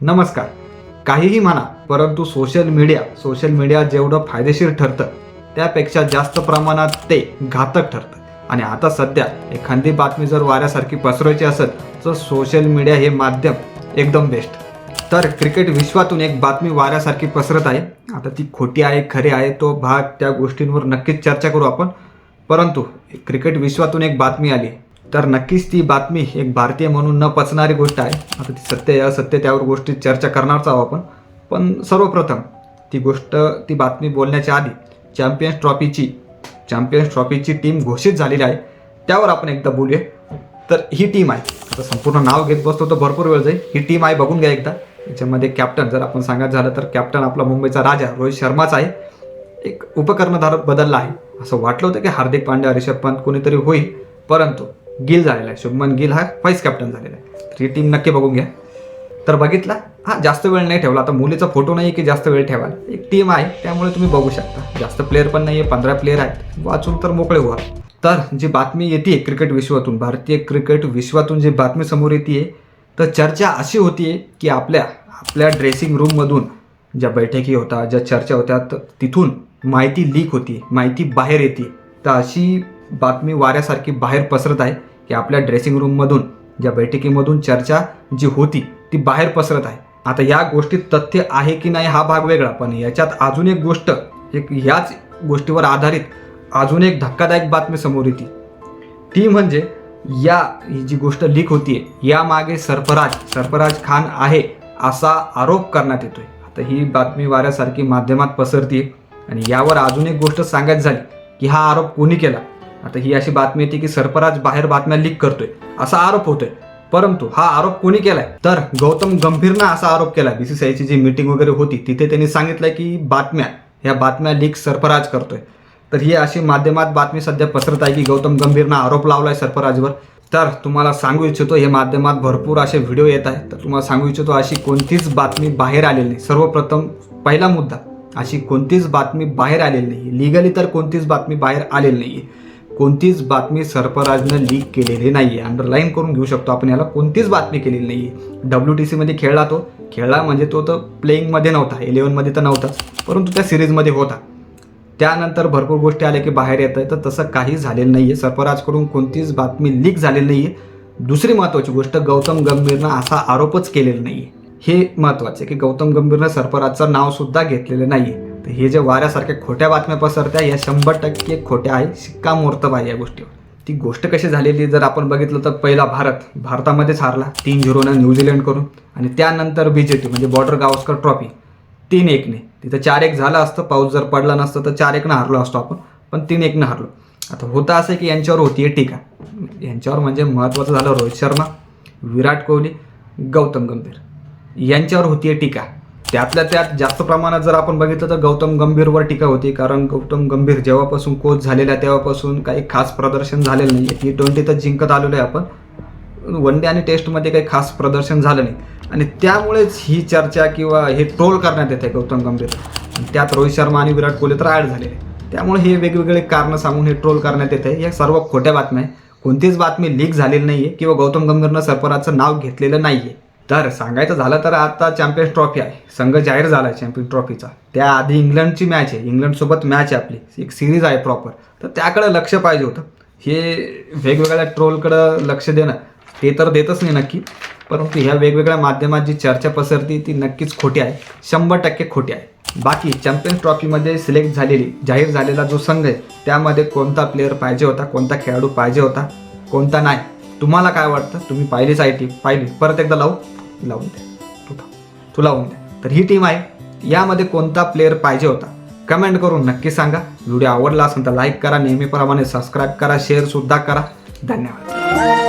नमस्कार. काहीही म्हणा परंतु सोशल मीडिया सोशल मीडिया जेवढं फायदेशीर ठरतं त्यापेक्षा जास्त प्रमाणात ते घातक ठरतं. आणि आता सध्या एखादी बातमी जर वाऱ्यासारखी पसरवायची असेल तर सोशल मीडिया हे माध्यम एकदम बेस्ट तर क्रिकेट विश्वातून एक बातमी वाऱ्यासारखी पसरत आहे. आता ती खोटी आहे खरी आहे तो भाग त्या गोष्टींवर नक्कीच चर्चा करू आपण. परंतु क्रिकेट विश्वातून एक बातमी आली. तर नक्कीच ती बातमी एक भारतीय म्हणून न पचणारी गोष्ट आहे. आता ती सत्य असत्य त्यावर गोष्टी चर्चा करणारच आहोत आपण. पण सर्वप्रथम ती गोष्ट ती बातमी बोलण्याच्या आधी चॅम्पियन्स ट्रॉफीची चॅम्पियन्स ट्रॉफीची टीम घोषित झालेली आहे. त्यावर आपण एकदा बोलूया. तर ही टीम आहे. आता संपूर्ण नाव घेत बसतो तर भरपूर वेळ जाईल. ही टीम आहे बघून घ्या एकदा. याच्यामध्ये कॅप्टन जर आपण सांगायचं झालं तर कॅप्टन आपला मुंबईचा राजा रोहित शर्माच आहे. एक उपकर्णधार बदलला आहे. असं वाटलं होतं की हार्दिक पांड्या रिषभ पंत कोणीतरी होईल. परंतु गिल झालेला आहे. शुभमन गिल हा व्हाईस कॅप्टन झालेला आहे. तर ही टीम नक्की बघून घ्या. तर बघितला हा जास्त वेळ नाही ठेवला. आता मुलीचा फोटो नाही की जास्त वेळ ठेवायला. एक टीम आहे त्यामुळे तुम्ही बघू शकता. जास्त प्लेअर पण नाही आहे पंधरा प्लेअर आहेत. वाचून तर मोकळे व्हा. तर जी बातमी येते क्रिकेट विश्वातून भारतीय क्रिकेट विश्वातून जी बातमी समोर येते तर चर्चा अशी होतीये की आपल्या आपल्या ड्रेसिंग रूममधून ज्या बैठकी होता ज्या चर्चा होत्या तर तिथून माहिती लीक होती माहिती बाहेर येते तर अशी बातमी वाऱ्यासारखी बाहेर पसरत आहे. की आपल्या ड्रेसिंग रूममधून ज्या बैठकीमधून चर्चा जी होती ती बाहेर पसरत आहे. आता या गोष्टीत तथ्य आहे की नाही हा भाग वेगळा पण याच्यात अजून एक गोष्ट एक याच गोष्टीवर आधारित अजून एक धक्कादायक बातमी समोर येते. ती म्हणजे या ही जी गोष्ट लीक होतीये यामागे सरफराज सरफराज खान आहे असा आरोप करण्यात येतोय. आता ही बातमी वाऱ्यासारखी माध्यमात पसरते आणि यावर अजून एक गोष्ट सांगायची झाली की हा आरोप कोणी केला? आता ही अशी बातमी येते की सरफराज बाहेर बातम्या लीक करतोय असा आरोप होतोय. परंतु हा आरोप कोणी केलाय? तर गौतम गंभीरनं असा आरोप केला बीसीसीआयची जी मीटिंग वगैरे होती तिथे त्यांनी सांगितलंय की बातम्या ह्या बातम्या लीक सरफराज करतोय. तर ही अशी माध्यमात बातमी सध्या पसरत आहे की गौतम गंभीरनं आरोप लावलाय सरफराजवर. तर तुम्हाला सांगू इच्छितो हे माध्यमात भरपूर असे व्हिडिओ येत आहेत. तर तुम्हाला सांगू इच्छितो अशी कोणतीच बातमी बाहेर आलेली नाही. सर्वप्रथम पहिला मुद्दा अशी कोणतीच बातमी बाहेर आलेली नाही. लिगली तर कोणतीच बातमी बाहेर आलेली नाही कोणतीच बातमी सर्पराजनं लीक केलेली नाही आहे अंडरलाईन करून घेऊ शकतो आपण याला. कोणतीच बातमी केलेली नाही आहे डब्ल्यू टी सीमध्ये खेळला तो खेळला म्हणजे तो तर प्लेईंगमध्ये नव्हता. इलेवनमध्ये तर नव्हता परंतु त्या सिरीजमध्ये होता. त्यानंतर भरपूर गोष्टी आल्या की बाहेर येत आहे तर तसं काही झालेलं नाही आहे सर्पराजकडून कोणतीच बातमी लीक झालेली नाही आहे दुसरी महत्त्वाची गोष्ट गौतम गंभीरनं असा आरोपच केलेला नाही आहे हे महत्त्वाचं आहे की गौतम गंभीरनं सर्पराजचं नावसुद्धा घेतलेलं नाही आहे तर हे जे वाऱ्यासारख्या खोट्या बातम्या पसरत्या या शंभर टक्के खोट्या आहे शिक्कामोर्तब आहे या गोष्टीवर. ती गोष्ट कशी झालेली जर आपण बघितलं तर पहिला भारत भारतामध्येच हारला तीन झिरोनं न्यूझीलंडकडून आणि त्यानंतर बीजेटी म्हणजे बॉर्डर गावस्कर ट्रॉफी तीन एकने. तिथं चार एक झालं असतं पाऊस जर पडला नसतं तर चार एकनं हारलो असतो आपण पण तीन एकनं हारलो. आता होतं असं की यांच्यावर होती आहे टीका. यांच्यावर म्हणजे महत्त्वाचं झालं रोहित शर्मा विराट कोहली गौतम गंभीर. यांच्यावर होती आहे टीका. त्यातल्या त्यात जास्त प्रमाणात जर आपण बघितलं तर गौतम गंभीरवर टीका होती कारण गौतम गंभीर जेव्हापासून कोच झालेला आहे तेव्हापासून काही खास प्रदर्शन झालेलं नाही टी ट्वेंटी तर जिंकत आलेलो आहे आपण. वन डे आणि टेस्टमध्ये काही खास प्रदर्शन झालं नाही. आणि त्यामुळेच ही चर्चा किंवा हे ट्रोल करण्यात येते गौतम गंभीर. त्यात रोहित शर्मा आणि विराट कोहली तर ॲड झालेले. त्यामुळे हे वेगवेगळे कारणं सांगून हे ट्रोल करण्यात येते या सर्व खोट्या बातम्या आहे कोणतीच बातमी लीक झालेली नाही आहे किंवा गौतम गंभीरनं सरपराचं नाव घेतलेलं नाही आहे तर सांगायचं झालं तर आता चॅम्पियन्स ट्रॉफी आहे. संघ जाहीर झाला आहे चॅम्पियन ट्रॉफीचा त्याआधी इंग्लंडची मॅच आहे. इंग्लंडसोबत मॅच आहे आपली. एक सिरीज आहे प्रॉपर तर त्याकडे लक्ष पाहिजे होतं. हे वेगवेगळ्या ट्रोलकडं लक्ष देणं ते तर देतच नाही नक्की. परंतु ह्या वेगवेगळ्या माध्यमात जी चर्चा पसरती ती नक्कीच खोटी आहे. शंभर टक्के खोटी आहे. बाकी चॅम्पियन्स ट्रॉफीमध्ये सिलेक्ट झालेली जाहीर झालेला जो संघ आहे त्यामध्ये कोणता प्लेअर पाहिजे होता कोणता खेळाडू पाहिजे होता कोणता नाही तुम्हाला काय वाटतं? तुम्ही पाहिलीच आहे टीम पाहिली. परत एकदा लावू? लावून द्या. तू तू लावून द्या. तर ही टीम आहे. यामध्ये कोणता प्लेअर पाहिजे होता? कमेंट करून नक्की सांगा. व्हिडिओ आवडला असेल तर लाईक करा. नेहमीप्रमाणे सबस्क्राईब करा. शेअरसुद्धा करा. धन्यवाद.